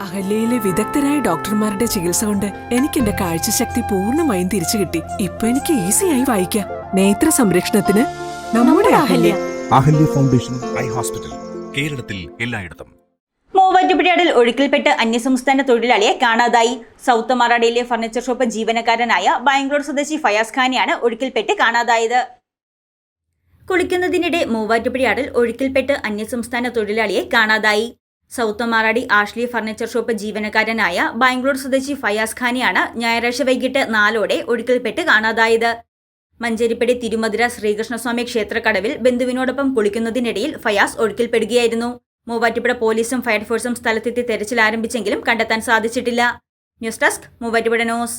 അഹല്യയിലെ വിദഗ്ധരായ ഡോക്ടർമാരുടെ ചികിത്സ കൊണ്ട് എനിക്ക് എന്റെ കാഴ്ചശക്തി പൂർണമായും തിരിച്ചു കിട്ടി. ഇപ്പൊ എനിക്ക് ഈസിയായി വായിക്കാം. നേത്ര സംരക്ഷണത്തിന് നമ്മുടെ Ahalya. Ahalya. Foundation eye hospital കേരളത്തിൽ എല്ലായിടത്തും. മൂവാറ്റുപുഴയാടിൽ ഒഴുക്കിൽപ്പെട്ട് അന്യസംസ്ഥാന തൊഴിലാളിയെ കാണാതായി. സൗത്ത് മറാഡയിലെ ഫർണിച്ചർ ഷോപ്പ് ജീവനക്കാരനായ ബാംഗ്ലൂർ സ്വദേശി ഫയാസ് ഖാനെയാണ് ഒഴുക്കിൽപ്പെട്ട് കാണാതായത്. കുളിക്കുന്നതിനിടെ മൂവാറ്റുപുഴയാടിൽ ഒഴുക്കിൽപ്പെട്ട് അന്യസംസ്ഥാന തൊഴിലാളിയെ കാണാതായി. South Maradi Ashley furniture shop ജീവനക്കാരനായ ബാംഗ്ലൂർ സ്വദേശി ഫയാസ് ഖാനെയാണ് ഞായറാഴ്ച വൈകിട്ട് നാലോടെ ഒഴുക്കിൽപ്പെട്ട് കാണാതായത്. മഞ്ചേരിപ്പടി തിരുമധുര ശ്രീകൃഷ്ണസ്വാമി ക്ഷേത്രക്കടവിൽ ബന്ധുവിനോടൊപ്പം കുളിക്കുന്നതിനിടയിൽ ഫയാസ് ഒഴുക്കിൽപ്പെടുകയായിരുന്നു. മൂവാറ്റുപുഴ പോലീസും ഫയർഫോഴ്സും സ്ഥലത്തെത്തി തെരച്ചിൽ ആരംഭിച്ചെങ്കിലും കണ്ടെത്താൻ സാധിച്ചിട്ടില്ല. News desk Muvattupuzha news.